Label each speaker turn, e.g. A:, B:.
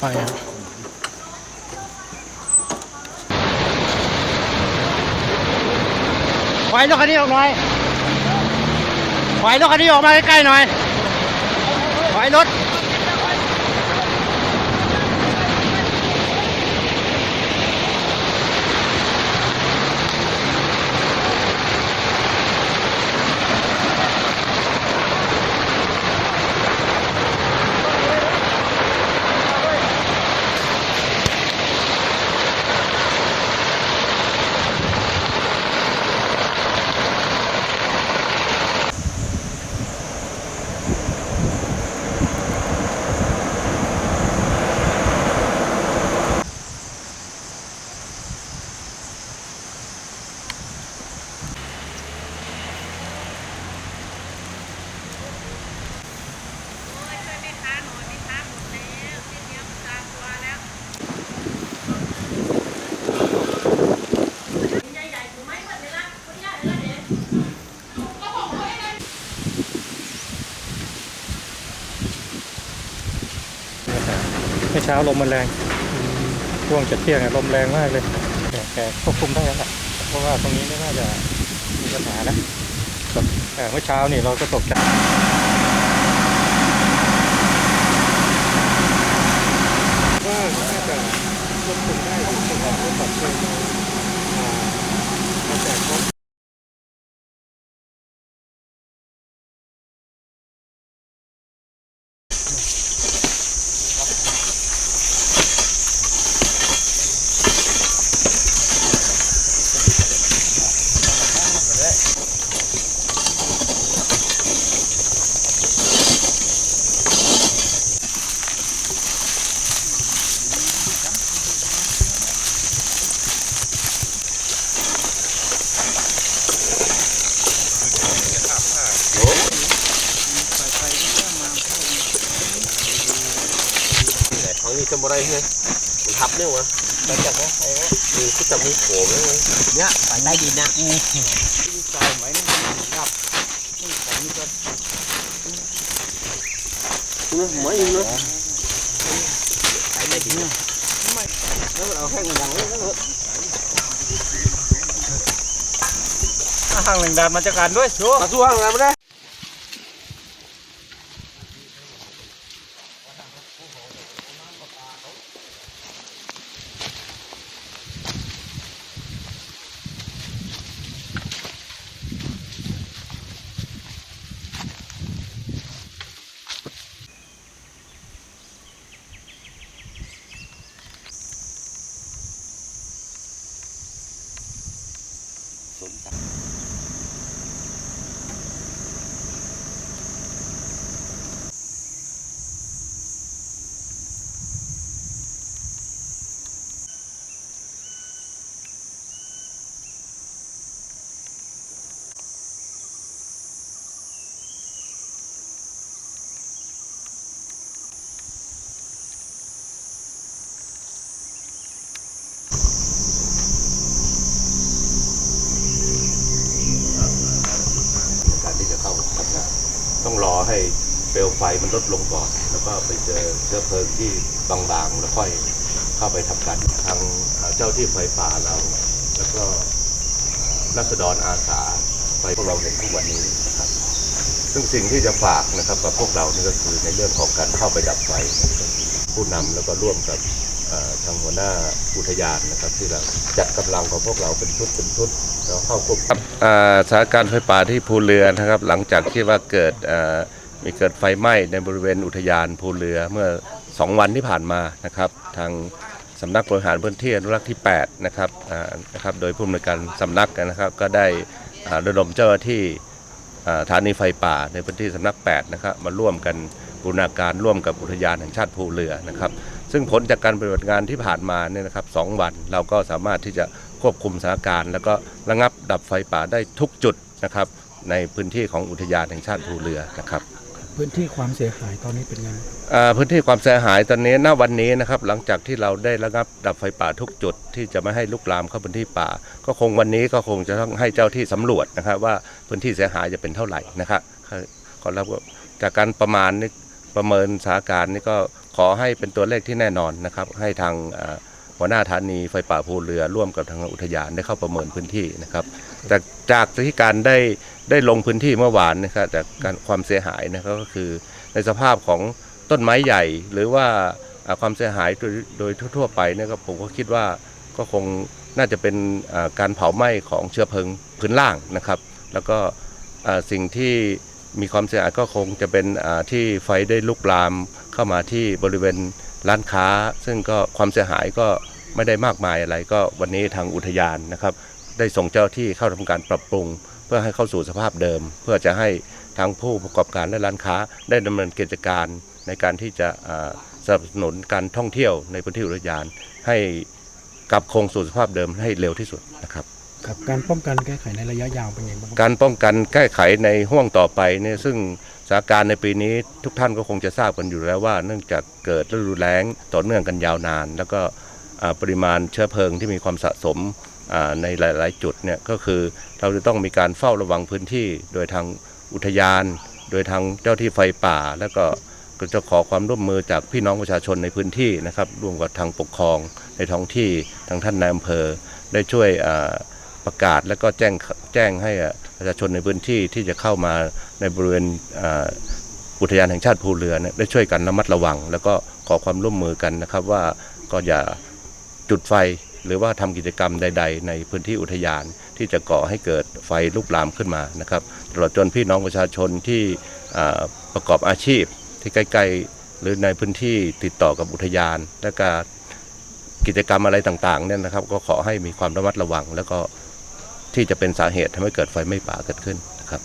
A: ไปครับถอยรถคันนี้ออกหน่อยไว้รถคันนี้ออกมาใกล้ๆหน่อยไว้รถ เมื่อเช้าลมมันแรงช่วงจะเที่ยงอะลมแรงมากเลยแต่แต่ควบคุมได้แล้วแหละเพราะว่าตรงนี้ไม่น่าจะมีปัญหานะแต่เมื่อเช้านี่เราก็ตกใจว่าน่าจะควบคุมได้ควบคุมได้ควบคุมได้อ่าน่าจะควบ
B: แต่ของนี้ จำอะไรเนี่ยมันทับเนี่ยวะแต่จับนะไอ้วะคือที่จับมือโผล่เนี่ยวะเนี่ยไปใต้ดินนะใส่ไหมนี่ครับนี่ของนี่ก็เนี่ยไม่ยิงเลยไปใต้ดินไม่แล้วเราแค่เงินดังเลยนะ
A: ห่างแหล่งดานมาจากการด้วยชัว
B: มาสู้ห้างอะไรไม่ได้ ก ต้องรอให้เปลวไฟมันลดลงก่อน แล้วก็ไปเจอเชื้อเพลิงที่บางๆแล้วค่อยเข้าไปทำการทางเจ้าที่ไฟป่าเรา แล้วก็รัษฎรอาสาไฟพวกเราเห็นทุกวันนี้นะครับซึ่งสิ่งที่จะฝากนะครับกับพวกเรานี่ก็คือในเรื่องของการเข้าไปดับไฟผู้นำแล้วก็ร่วมกับางหัวหน้าอุทยานนะครับ ที่เราจัดกำลังของพวกเราเป็นชุดเป็นชุดแล้วเข้าควบคุม
C: สถานการณ์ไฟป่าที่ภูเรือนะครับ หลังจากที่ว่าเกิดมีเกิดไฟไหม้ในบริเวณอุทยานภูเรือเมื่อ 2 วันที่ผ่านมานะครับ ทางสำนักบริหารพื้นที่อนุรักษ์ที่ 8 นะครับนะครับโดยผู้อำนวยการสำนักนะครับ ก็ได้ระดมเจ้าหน้าที่สถานีไฟป่าในพื้นที่สำนัก 8 นะครับมาร่วมกันบูรณาการร่วมกับอุทยานแห่งชาติภูเรือนะครับ ซึ่งผลจากการปฏิบัติงานที่ผ่านมาเนี่ยนะครับสองวัน เราก็สามารถที่จะควบคุมสถานการณ์ แล้วก็ระงับดับไฟป่าได้ทุกจุดนะครับในพื้นที่ของอุทยานแห่งชาติภูเรือนะครับ
D: พื้นที่ความเสียหายตอนนี้เป็นไง
C: อ่าพื้นที่ความเสียหายตอนนี้ ณ วันนี้นะครับ หลังจากที่เราได้ระงับดับไฟป่าทุกจุด ที่จะไม่ให้ลุกลามเข้าพื้นที่ป่า ก็คงวันนี้ก็คงจะต้องให้เจ้าที่สำรวจนะครับว่าพื้นที่เสียหายจะเป็นเท่าไหร่นะครับขอรับว่าจากการประมาณนี่ประเมินสถานการณ์นี่ก็ ขอให้เป็นตัวเลขที่แน่นอนนะครับ ให้ทางหัวหน้าฐานีไฟป่าภูเรือร่วมกับทางอุทยานได้เข้าประเมินพื้นที่นะครับ จากจากที่การได้ได้ลงพื้นที่เมื่อวานนะครับจากการความเสียหายนะครับก็คือในสภาพของต้นไม้ใหญ่ หรือว่าความเสียหายโดยโดยทั่วไปนี่ยก็ผมก็คิดว่าก็คงน่าจะเป็นการเผาไหม้ของเชื้อเพลิงพื้นล่างนะครับ แล้วก็สิ่งที่มีความเสียหายก็คงจะเป็นที่ไฟได้ลุกลาม เข้ามาที่บริเวณร้านค้า ซึ่งก็ความเสียหายก็ไม่ได้มากมายอะไร ก็วันนี้ทางอุทยานนะครับ ได้ส่งเจ้าที่เข้าทำการปรับปรุง เพื่อให้เข้าสู่สภาพเดิม เพื่อจะให้ทางผู้ประกอบการและร้านค้า ได้ดำเนินกิจการในการที่จะอ่าสนับสนุนการท่องเที่ยวในพื้นที่อุทยาน ให้กลับคงสู่สภาพเดิมให้เร็วที่สุดนะครับ
D: ครับการป้องกันแก้ไขในระยะยาวเป็นยังไงบ้างครับ
C: การป้องกันแก้ไขในห่วงต่อไปเนี่ยซึ่ง สถานการณ์ในปีนี้ทุกท่านก็คงจะทราบกันอยู่แล้วว่า เนื่องจากเกิดฤดูแล้งต่อเนื่องกันยาวนาน แล้วก็ปริมาณเชื้อเพลิงที่มีความสะสมในหลาย ๆ จุดเนี่ยก็คือเราจะต้องมีการเฝ้าระวังพื้นที่ โดยทางอุทยาน โดยทางเจ้าที่ไฟป่า แล้วก็ก็จะขอความร่วมมือจากพี่น้องประชาชนในพื้นที่นะครับร่วมกับทางปกครองในท้องที่ทางท่านนายอำเภอ ได้ช่วยประกาศแล้วก็แจ้งแจ้งให้ ประชาชนในพื้นที่ที่จะเข้ามาในบริเวณอุทยานแห่งชาติภูเรือเนี่ยได้ช่วยกันระมัดระวัง แล้วก็ขอความร่วมมือกันนะครับว่าก็อย่าจุดไฟหรือว่าทำกิจกรรมใด ๆ ในพื้นที่อุทยานที่จะก่อให้เกิดไฟลุกลามขึ้นมานะครับตลอดจนพี่น้องประชาชนที่ประกอบอาชีพที่ใกล้ๆ หรือในพื้นที่ติดต่อกับอุทยาน และก็กิจกรรมอะไรต่างๆเนี่ยนะครับ ก็ขอให้มีความระมัดระวังแล้วก็ ที่จะเป็นสาเหตุทำให้เกิดไฟไหม้ป่าเกิดขึ้นนะครับ